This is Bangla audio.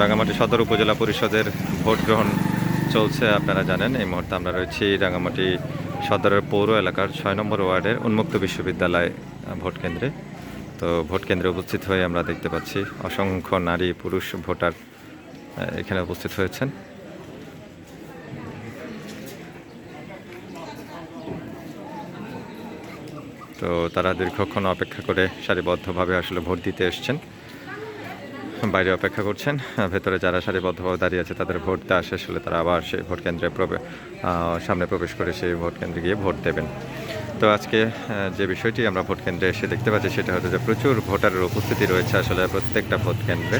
রাঙামাটি সদর উপজেলা পরিষদের ভোট গ্রহণ চলছে, আপনারা জানেন। এই মুহূর্তে আমরা রয়েছি রাঙামাটি সদরের পৌর এলাকার ছয় নম্বর ওয়ার্ডের উন্মুক্ত বিশ্ববিদ্যালয় ভোট কেন্দ্রে। তো ভোট কেন্দ্রে উপস্থিত হয়ে আমরা দেখতে পাচ্ছি অসংখ্য নারী, পুরুষ ভোটার এখানে উপস্থিত হয়েছেন। তো তারা দীর্ঘক্ষণ অপেক্ষা করে সারিবদ্ধভাবে আসলে ভোট দিতে এসছেন। বাইরে অপেক্ষা করছেন। ভেতরে যারা সারিবদ্ধভাবে দাঁড়িয়ে আছে, তাদের ভোট দেওয়া শেষ হলে তারা আবার সেই ভোট কেন্দ্রে সামনে প্রবেশ করে সেই ভোট কেন্দ্রে গিয়ে ভোট দেবেন। তো আজকে যে বিষয়টি আমরা ভোট কেন্দ্রে এসে দেখতে পাচ্ছি, সেটা হচ্ছে যে প্রচুর ভোটারের উপস্থিতি রয়েছে আসলে প্রত্যেকটা ভোট কেন্দ্রে।